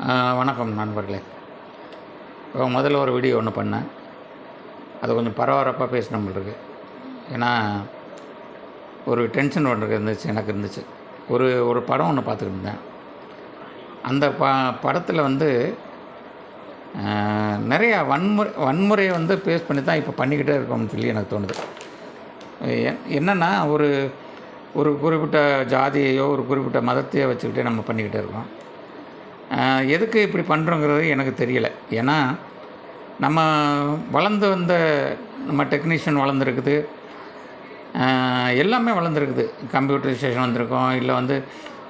வணக்கம் நண்பர்களே. இப்போ முதல்ல ஒரு வீடியோ ஒன்று பண்ணேன். அது கொஞ்சம் பரபரப்பாக பேசின இருக்கு. ஏன்னா ஒரு டென்ஷன் ஒன்று இருந்துச்சு எனக்கு இருந்துச்சு. ஒரு ஒரு படம் ஒன்று பார்த்துக்கிட்டு இருந்தேன். அந்த ப படத்தில் வந்து நிறையா வன்முறை வன்முறையை வந்து பேஸ் பண்ணி தான் இப்போ பண்ணிக்கிட்டே இருக்கோம்னு சொல்லி எனக்கு தோணுது. என்னென்னா ஒரு ஒரு குறிப்பிட்ட ஜாதியையோ ஒரு குறிப்பிட்ட மதத்தையோ வச்சுக்கிட்டே நம்ம பண்ணிக்கிட்டே இருக்கோம். எதுக்கு இப்படி பண்ணுறோங்கிறது எனக்கு தெரியலை. ஏன்னா நம்ம வளர்ந்து வந்த நம்ம டெக்னீஷியன் வளர்ந்துருக்குது. எல்லாமே வளர்ந்துருக்குது. கம்ப்யூட்டரைசேஷன் வந்திருக்கோம். இல்லை வந்து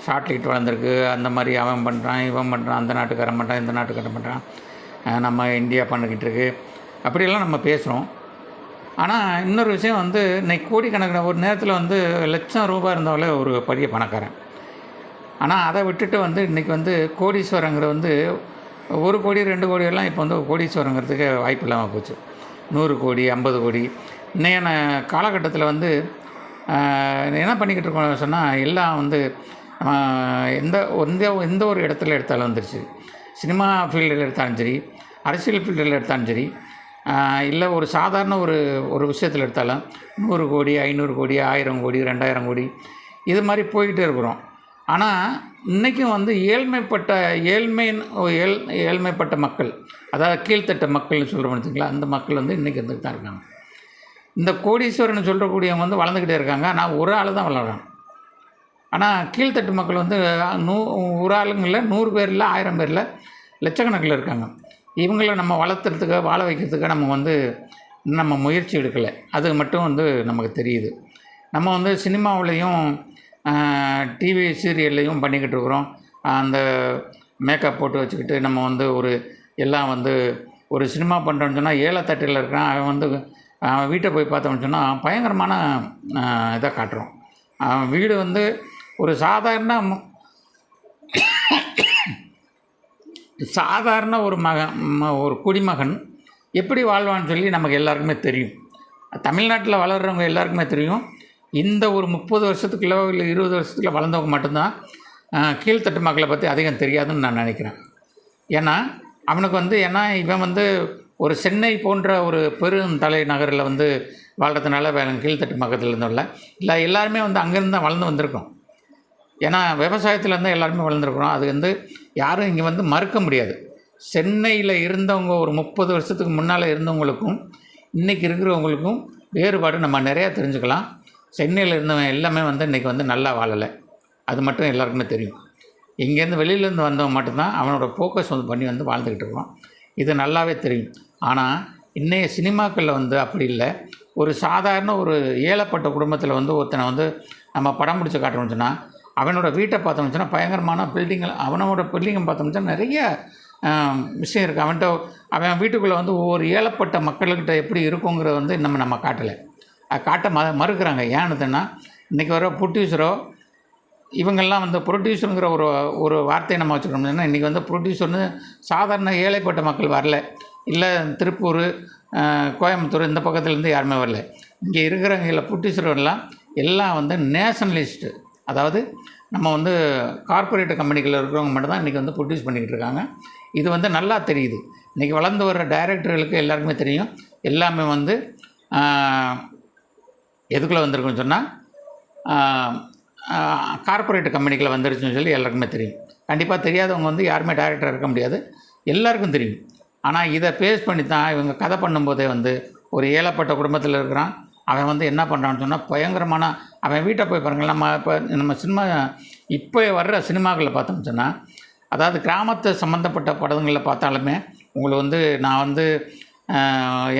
ஷார்ட்லைட் வளர்ந்துருக்கு. அந்த மாதிரி அவன் பண்ணுறான் இவன் பண்ணுறான் அந்த நாட்டுக்காரன் பண்ணுறான் இந்த நாட்டுக்காரன் பண்ணுறான் நம்ம இந்தியா பண்ணிக்கிட்டு இருக்கு. அப்படியெல்லாம் நம்ம பேசுகிறோம் ஆனால் இன்னொரு விஷயம் வந்து இன்னைக்கு கோடிக்கணக்கில் ஒரு நேரத்தில் வந்து லட்சம் ரூபாய் இருந்தாலே ஒரு பெரிய பணக்காரன். ஆனால் அதை விட்டுட்டு வந்து இன்றைக்கி வந்து கோடீஸ்வரங்கிற வந்து ஒரு கோடி ரெண்டு கோடியெல்லாம் இப்போ வந்து கோடீஸ்வரங்கிறதுக்கு வாய்ப்பு இல்லாமல் போச்சு. நூறு கோடி ஐம்பது கோடி. இன்னையான காலகட்டத்தில் வந்து என்ன பண்ணிக்கிட்டு இருக்கோம் சொன்னால் எல்லாம் வந்து எந்த எந்த எந்த ஒரு இடத்துல எடுத்தாலும் வந்துருச்சு. சினிமா ஃபீல்டில் எடுத்தாலும் சரி அரசியல் ஃபீல்டில் எடுத்தாலும் சரி இல்லை ஒரு சாதாரண ஒரு ஒரு விஷயத்தில் எடுத்தாலும் நூறு கோடி ஐநூறு கோடி ஆயிரம் கோடி ரெண்டாயிரம் கோடி இது மாதிரி போய்கிட்டே இருக்கிறோம். ஆனால் இன்றைக்கும் வந்து ஏழ்மைப்பட்ட ஏழ்மையின் ஏழ் ஏழ்மைப்பட்ட மக்கள் அதாவது கீழ்த்தட்ட மக்கள்னு சொல்கிறோம் வச்சுங்களா அந்த மக்கள் வந்து இன்றைக்கி இருந்துகிட்டு தான் இருக்காங்க. இந்த கோடீஸ்வரன் சொல்கிறக்கூடியவங்க வந்து வளர்ந்துக்கிட்டே இருக்காங்க. ஆனால் ஒரு ஆள் தான் வளர்கிறாங்க ஆனால் கீழ்த்தட்டு மக்கள் வந்து நூ ஒரு ஆளுங்களில் நூறு பேரில் ஆயிரம் பேரில் லட்சக்கணக்கில் இருக்காங்க. இவங்கள நம்ம வளர்த்துறதுக்கு வாழ வைக்கிறதுக்கு நம்ம வந்து நம்ம முயற்சி எடுக்கலை. அது மட்டும் வந்து நமக்கு தெரியுது. நம்ம வந்து சினிமாவுலேயும் டிவி சீரியல்லையும் பண்ணிக்கிட்டு இருக்கிறோம் அந்த மேக்கப் போட்டு வச்சுக்கிட்டு நம்ம வந்து ஒரு எல்லாம் வந்து ஒரு சினிமா பண்ணுறோன்னு சொன்னால் ஏலத்தட்டில் இருக்கிறான். அவன் வந்து அவன் வீட்டை போய் பார்த்தோம்னு சொன்னால் பயங்கரமான இதை காட்டுறோம் அவன் வீடு வந்து ஒரு சாதாரண சாதாரண ஒரு மகன் ம- ஒரு குடிமகன் எப்படி வாழ்வான்னு சொல்லி நமக்கு எல்லாருக்குமே தெரியும். தமிழ்நாட்டில் வளர்கிறவங்க எல்லாருக்குமே தெரியும். இந்த ஒரு முப்பது வருஷத்துக்குள்ளோ இல்லை இருபது வருஷத்துக்குள்ள வளர்ந்தவங்க மட்டும்தான் கீழ்த்தட்டு மக்களை பற்றி அதிகம் தெரியாதுன்னு நான் நினைக்கிறேன். ஏன்னா அவனுக்கு வந்து ஏன்னா இவன் வந்து ஒரு சென்னை போன்ற ஒரு பெரும் தலைநகரில் வந்து வாழ்கிறதுனால வேற கீழ்த்தட்டு மக்கத்தில் இருந்தோம்ல இல்லை. எல்லாருமே வந்து அங்கேருந்து தான் வளர்ந்து வந்திருக்கோம். ஏன்னா விவசாயத்தில் இருந்தால் எல்லாருமே வளர்ந்துருக்குறோம் அது வந்து யாரும் இங்கே வந்து மறுக்க முடியாது. சென்னையில் இருந்தவங்க ஒரு முப்பது வருஷத்துக்கு முன்னால் இருந்தவங்களுக்கும் இன்றைக்கி இருக்கிறவங்களுக்கும் வேறுபாடு நம்ம நிறையா தெரிஞ்சுக்கலாம். சென்னையில் இருந்தவன் எல்லாமே வந்து இன்றைக்கி வந்து நல்லா வாழலை. அது மட்டும் எல்லாருக்குமே தெரியும். இங்கேருந்து வெளியிலேருந்து வந்தவன் மட்டும்தான் அவனோட ஃபோக்கஸ் வந்து பண்ணி வந்து வாழ்ந்துக்கிட்டு இருக்கான். இது நல்லாவே தெரியும். ஆனால் இன்றைய சினிமாக்களில் வந்து அப்படி இல்லை. ஒரு சாதாரண ஒரு ஏழப்பட்ட குடும்பத்தில் வந்து ஒருத்தனை வந்து நம்ம படம் பிடிச்சி காட்டணும்னு சொன்னால் அவனோட வீட்டை பார்த்தோம்னு சொன்னால் பயங்கரமான பில்டிங்கில் அவனோட பில்டிங்கை பார்த்தோம்னு சொன்னால் நிறைய விஷயம் இருக்குது அவன்கிட்ட அவன் வீட்டுக்குள்ளே வந்து ஒவ்வொரு ஏழப்பட்ட மக்கள்கிட்ட எப்படி இருக்குங்கிறத வந்து நம்ம நம்ம காட்டலை. காட்ட ம மறுக்கிறாங்க. ஏன்னுதுன்னா இன்றைக்கி வர ப்ரொடியூசரோ இவங்கெல்லாம் வந்து ப்ரொடியூசருங்கிற ஒரு ஒரு வார்த்தையை நம்ம வச்சுக்கணும்னா இன்றைக்கி வந்து ப்ரொடியூசர்னு சாதாரண ஏழைப்பட்ட மக்கள் வரல. இல்லை திருப்பூர் கோயம்புத்தூர் இந்த பக்கத்துலேருந்து யாருமே வரல. இங்கே இருக்கிறவங்கள ப்ரொடியூசர்லாம் எல்லாம் வந்து நேஷனலிஸ்ட்டு அதாவது நம்ம வந்து கார்ப்பரேட் கம்பெனிகளில் இருக்கிறவங்க மட்டும் தான் இன்றைக்கி வந்து ப்ரொடியூஸ் பண்ணிக்கிட்டு இருக்காங்க. இது வந்து நல்லா தெரியுது. இன்றைக்கி வளர்ந்து வர டைரக்டர்களுக்கு எல்லாருக்குமே தெரியும். எல்லாமே வந்து எதுக்குள்ளே வந்திருக்குன்னு சொன்னால் கார்ப்பரேட் கம்பெனிக்குள்ள வந்துருச்சுன்னு சொல்லி எல்லாருக்குமே தெரியும். கண்டிப்பாக தெரியாதவங்க வந்து யாருமே டைரக்டர் இருக்க முடியாது. எல்லாருக்கும் தெரியும். ஆனால் இதை பேஸ் பண்ணி தான் இவங்க கதை பண்ணும்போதே வந்து ஒரு ஏழப்பட்ட குடும்பத்தில் இருக்கிறான். அவன் வந்து என்ன பண்ணுறான்னு சொன்னால் பயங்கரமான அவன் வீட்டை போய் பாருங்கள் நம்ம இப்போ நம்ம சினிமா இப்போ வர்ற சினிமாக்களில் பார்த்தோம்னு சொன்னால் அதாவது கிராமத்தை சம்மந்தப்பட்ட படங்களில் பார்த்தாலுமே உங்களுக்கு வந்து நான் வந்து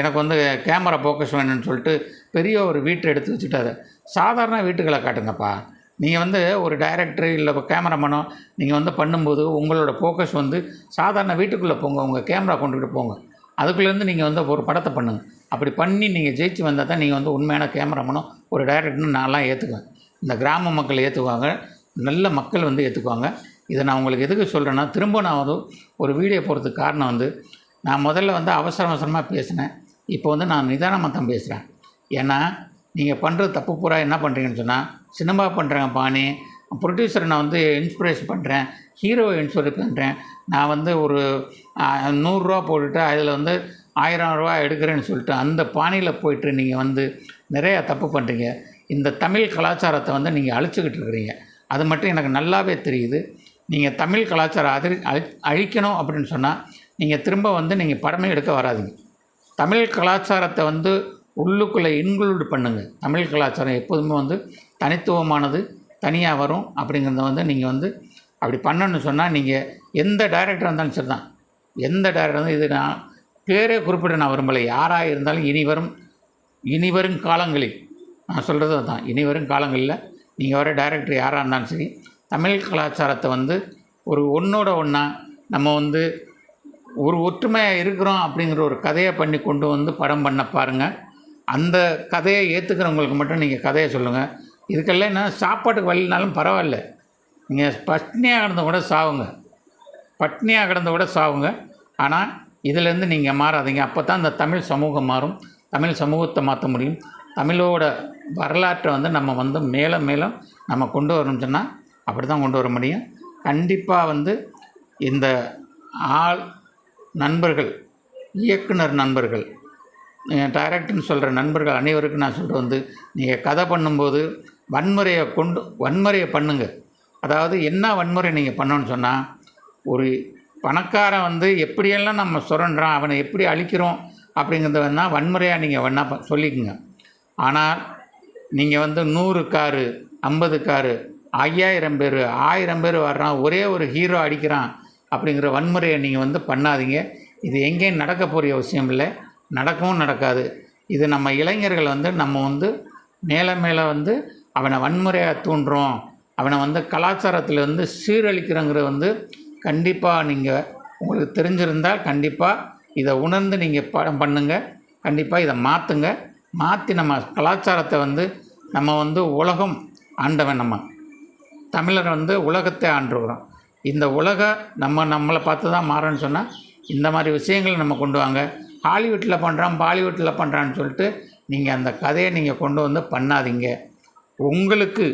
எனக்கு வந்து கேமரா ஃபோக்கஸ் வேணும்னு சொல்லிட்டு பெரிய ஒரு வீட்டை எடுத்து வச்சுட்டாரு சாதாரண வீட்டுகளை காட்டுங்கப்பா. நீங்கள் வந்து ஒரு டைரக்டர் இல்லை கேமராமேனோ நீங்கள் வந்து பண்ணும்போது உங்களோட ஃபோக்கஸ் வந்து சாதாரண வீட்டுக்குள்ளே போங்க உங்கள் கேமரா கொண்டுக்கிட்டு போங்க. அதுக்குள்ளேருந்து நீங்கள் வந்து ஒரு படத்தை பண்ணுங்க. அப்படி பண்ணி நீங்கள் ஜெயிச்சு வந்தால் தான் நீங்கள் வந்து உண்மையான கேமராமேனோ ஒரு டைரக்டர்னு நான்லாம் ஏற்றுக்குவேன் இந்த கிராம மக்கள் ஏற்றுக்குவாங்க நல்ல மக்கள் வந்து ஏற்றுக்குவாங்க இதை நான் உங்களுக்கு எதுக்கு சொல்கிறேன்னா திரும்ப நான் வந்து ஒரு வீடியோ போகிறதுக்கு காரணம் வந்து நான் முதல்ல வந்து அவசர அவசரமாக பேசினேன். இப்போ வந்து நான் நிதானமாக தான் பேசுகிறேன் ஏன்னா நீங்கள் பண்ணுற தப்பு பூரா என்ன பண்ணுறீங்கன்னு சொன்னால் சினிமா பண்ணுறேன் பாணி ப்ரொடியூசரை நான் வந்து இன்ஸ்பிரேஷன் பண்ணுறேன் ஹீரோவை இன்ஸ்பிரேட் பண்ணுறேன் நான் வந்து ஒரு நூறுரூவா போட்டுட்டு அதில் வந்து ஆயிரம் ரூபா எடுக்கிறேன்னு சொல்லிட்டு அந்த பாணியில் போயிட்டு நீங்கள் வந்து நிறையா தப்பு பண்ணுறீங்க இந்த தமிழ் கலாச்சாரத்தை வந்து நீங்கள் அழிச்சுக்கிட்டு இருக்கிறீங்க. அது மட்டும் எனக்கு நல்லாவே தெரியுது. நீங்கள் தமிழ் கலாச்சாரம் அதிர் அழி அழிக்கணும் அப்படின்னு சொன்னால் நீங்கள் திரும்ப வந்து நீங்கள் படமே எடுக்க வராதிங்க. தமிழ் கலாச்சாரத்தை வந்து உள்ளுக்குள்ளே இன்க்ளூட் பண்ணுங்கள் தமிழ் கலாச்சாரம் எப்போதுமே வந்து தனித்துவமானது தனியாக வரும் அப்படிங்கிறத வந்து நீங்கள் வந்து அப்படி பண்ணணும்னு சொன்னால் நீங்கள் எந்த டைரக்டராக இருந்தாலும் சரி தான் எந்த டைரக்டர் இது நான் பேரே குறிப்பிட நான் விரும்பலை. யாராக இருந்தாலும் இனி வரும் இனி வரும் காலங்களில் நான் சொல்கிறது அதுதான் இனி வரும் காலங்களில் நீங்கள் வர டைரக்டர் யாராக இருந்தாலும் சரி தமிழ் கலாச்சாரத்தை வந்து ஒரு ஒன்றோட ஒன்றா நம்ம வந்து ஒரு ஒற்றுமையாக இருக்கிறோம் அப்படிங்கிற ஒரு கதையை பண்ணி கொண்டு வந்து படம் பண்ண பாருங்கள் அந்த கதையை ஏற்றுக்கிறவங்களுக்கு மட்டும் நீங்கள் கதையை சொல்லுங்கள் இதுக்கெல்லாம் என்ன? சாப்பாட்டுக்கு வழினாலும் பரவாயில்ல. நீங்கள் பட்னியாக கிடந்த கூட சாவுங்க. பட்னியாக கிடந்த கூட சாவுங்க. ஆனால் இதிலேருந்து நீங்கள் மாறாதீங்க. அப்போ தான் இந்த தமிழ் சமூகம் மாறும். தமிழ் சமூகத்தை மாற்ற முடியும். தமிழோட வரலாற்றை வந்து நம்ம வந்து மேலும் மேலும் நம்ம கொண்டு வரணும்னு சொன்னால் அப்படி தான் கொண்டு வர முடியும். கண்டிப்பாக வந்து இந்த ஆள் நண்பர்கள் இயக்குனர் நண்பர்கள் டைரக்டர்னு சொல்கிற நண்பர்கள் அனைவருக்கும் நான் சொல்லிட்டு வந்து நீங்கள் கதை பண்ணும்போது வன்முறையை கொண்டு வன்முறையை பண்ணுங்கள் அதாவது என்ன வன்முறை நீங்கள் பண்ணணும்னு சொன்னால் ஒரு பணக்காரன் வந்து எப்படியெல்லாம் நம்ம சுரண்டுறோம் அவனை எப்படி அழிக்கிறோம் அப்படிங்கிறத வேணால் வன்முறையாக நீங்கள் வேணா சொல்லிக்கோங்க. ஆனால் நீங்கள் வந்து நூறு காரு ஐம்பது காரு ஐயாயிரம் பேர் ஆயிரம் பேர் வர்றான் ஒரே ஒரு ஹீரோ அடிக்கிறான் அப்படிங்கிற வன்முறையை நீங்கள் வந்து பண்ணாதீங்க. இது எங்கேயும் நடக்க போகிற அவசியம் இல்லை. நடக்கவும் நடக்காது. இது நம்ம இளைஞர்கள் வந்து நம்ம வந்து மேலே மேலே வந்து அவனை வன்முறையாக தூண்டுறோம். அவனை வந்து கலாச்சாரத்தில் வந்து சீரழிக்கிறோங்கிறது வந்து கண்டிப்பாக நீங்கள் உங்களுக்கு தெரிஞ்சிருந்தால் கண்டிப்பாக இதை உணர்ந்து நீங்கள் படம் பண்ணுங்கள் கண்டிப்பாக இதை மாற்றுங்க மாற்றி நம்ம கலாச்சாரத்தை வந்து நம்ம வந்து உலகம் ஆண்டவன் நம்ம. தமிழர் வந்து உலகத்தை ஆண்டுகிறோம். இந்த உலக நம்ம நம்மளை பார்த்து தான் மாறன்னு சொன்னால் இந்த மாதிரி விஷயங்களை நம்ம கொண்டு வாங்க. ஹாலிவுட்டில் பண்ணுறான் பாலிவுட்டில் பண்ணுறான்னு சொல்லிட்டு நீங்கள் அந்த கதையை நீங்கள் கொண்டு வந்து பண்ணாதீங்க. உங்களுக்கு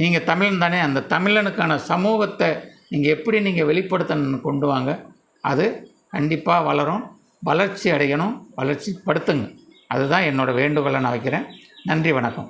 நீங்கள் தமிழன் தானே அந்த தமிழனுக்கான சமூகத்தை நீங்கள் எப்படி நீங்கள் வெளிப்படுத்தணும்னு கொண்டு வாங்க. அது கண்டிப்பாக வளரும் வளர்ச்சி அடையணும் வளர்ச்சி படுத்துங்க அதுதான் என்னோடய வேண்டுகோளை நான் வைக்கிறேன். நன்றி வணக்கம்.